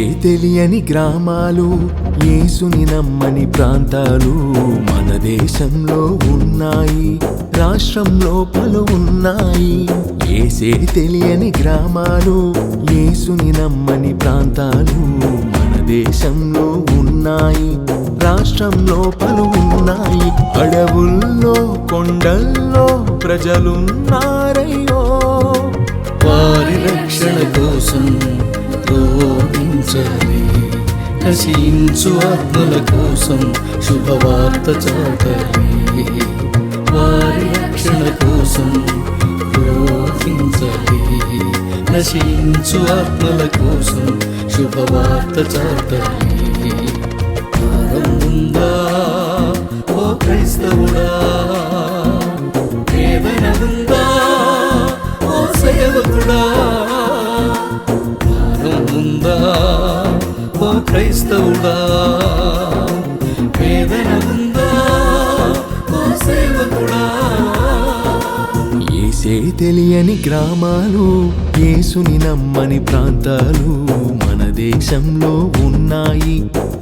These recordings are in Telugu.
ఏ తెలియని గ్రామాలు ఏసుని నమ్మని ప్రాంతాలు మన దేశంలో ఉన్నాయి రాష్ట్రంలో పలు ఉన్నాయి. ఏసే తెలియని గ్రామాలు ఏసుని నమ్మని ప్రాంతాలు మన దేశంలో ఉన్నాయి రాష్ట్రంలో పలు ఉన్నాయి. అడవుల్లో కొండల్లో ప్రజలున్నారయ్యో. వారి రక్షణ కోసం రోధించాలి నశించు ఆత్మల కోసం శుభవార్త చాటాలి వారి రక్షణ కోసం రోధించాలి నశించు ఆత్మల కోసం శుభవార్త చాటాలి తెలియని గ్రామాలు యేసుని నమ్మని ప్రాంతాలు మన దేశంలో ఉన్నాయి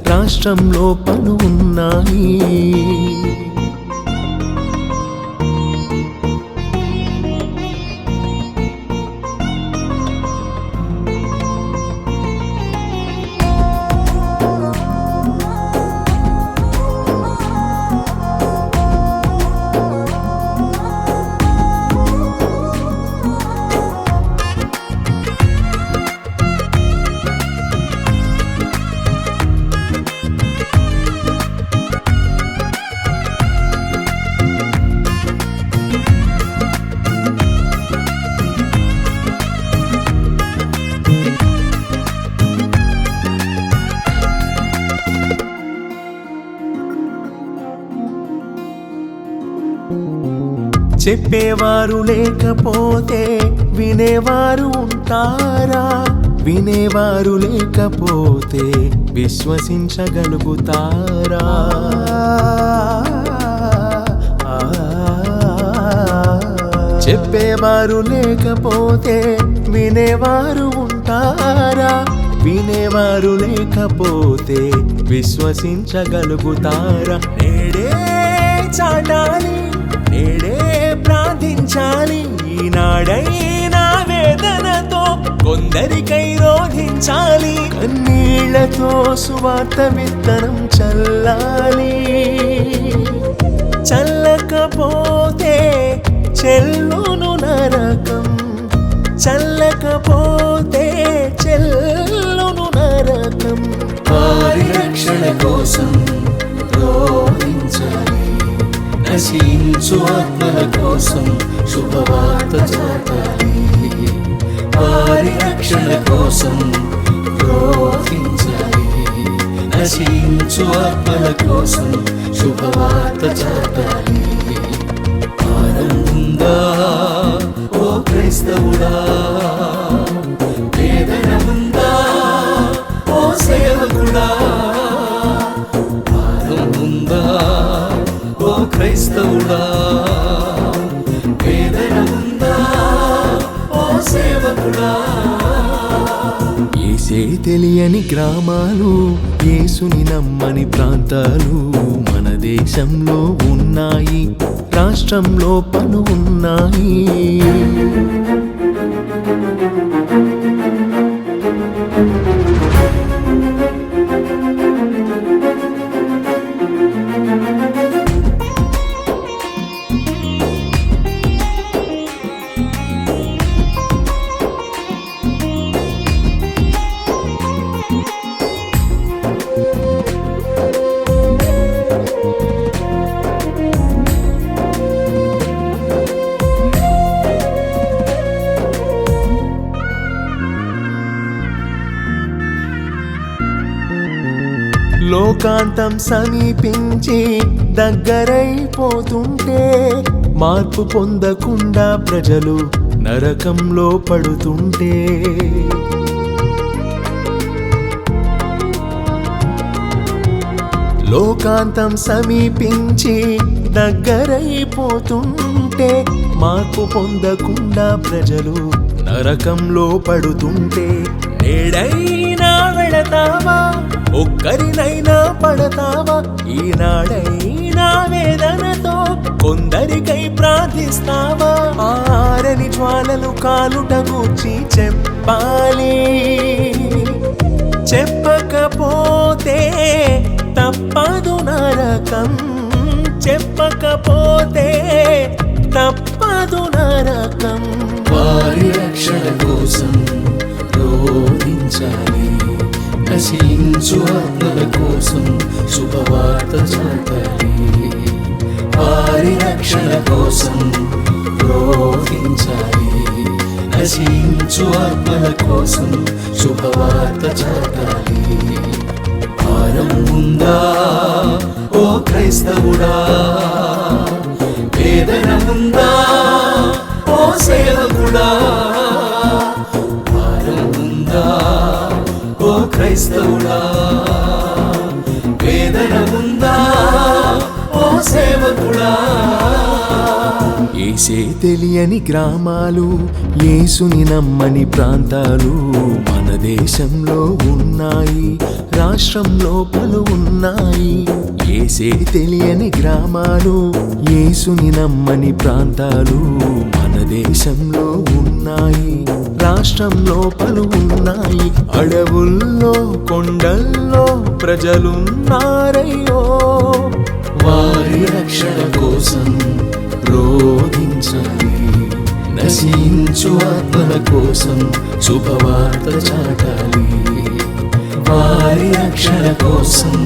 రాష్ట్రంలో పలు ఉన్నాయి. చెప్పేవారు లేకపోతే వినేవారు ఉంటారా? వినేవారు లేకపోతే విశ్వసించగలుగుతారా? చెప్పేవారు లేకపోతే వినేవారు ఉంటారా? వినేవారు లేకపోతే విశ్వసించగలుగుతారా? నేడే చాటాలి. నేడే ప్రార్థించాలి. ఈనాడైనా వేదనతో కొందరికై రోధించాలి. కన్నీళ్ళతో సువార్త విత్తనం చల్లాలి. చల్లకపోతే చెల్లును నరకం. చల్లకపోతే చెల్లును నరకం. వారి రక్షణ కోసం నశించు ఆత్మల కోసం శుభవార్త చాటాలి. వారి రక్షణ కోసం రోధించాలి నశించు ఆత్మల కోసం శుభవార్త చాటాలి. ఆనందా ఓ క్రైస్తవుడా వేదన ఉందా ఓ సేవకుడా క్రైస్తవుడా? వేదన ఉందా ఓ సేవకుడా? ఏసే తెలియని గ్రామాలు యేసుని నమ్మని ప్రాంతాలు మన దేశంలో ఉన్నాయి రాష్ట్రంలో పలు ఉన్నాయి లోకాంతం సమీపించి దగ్గరైపోతుంటే మార్పు పొందకుండా ప్రజలు నరకంలో పడుతుంటే. లోకాంతం సమీపించి దగ్గరైపోతుంటే మార్పు పొందకుండా ప్రజలు నరకంలో పడుతుంటే. ఏడైనా వెళతావా? ఒక్కరినైనా పడతావా? ఈనాడైనా వేదనతో కొందరికై ప్రార్థిస్తావా? ఆరని జ్వాలలు కాలుట గూర్చి చెప్పాలి. చెప్పకపోతే తప్పదు నరకం చెప్పకపోతే తప్పదు నరకం నశించు ఆత్మల కోసం శుభవార్త చాటాలి వారి రక్షణ కోసం రోధించాలి నశించు ఆత్మల కోసం శుభవార్త చాటాలి భారం ఉందా ఓ క్రైస్తవుడా? వేదన ఉందా ఓ సేవకుడా? క్రైస్తవుడా వేదన ఉందా? ఓ సేవకుడా. ఏసే తెలియని గ్రామాలు ఏసుని నమ్మని ప్రాంతాలు మన దేశంలో ఉన్నాయి రాష్ట్రంలో పలు ఉన్నాయి. ఏసే తెలియని గ్రామాలు ఏసుని నమ్మని ప్రాంతాలు మన దేశంలో ఉన్నాయి రాష్ట్రంలో పలు ఉన్నాయి అడవుల్లో కొండల్లో ప్రజలున్నారయ్యో. వారి రక్షణ కోసం రోధించాలి నశించు ఆత్మల కోసం శుభవార్త చాటాలి. వారి రక్షణ కోసం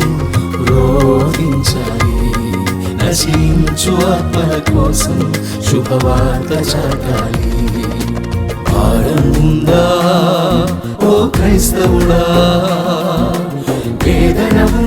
రో నశించు ఆత్మల కోసం శుభవార్త చాటాలి భారం ఓ క్రైస్తవుడా వేదనము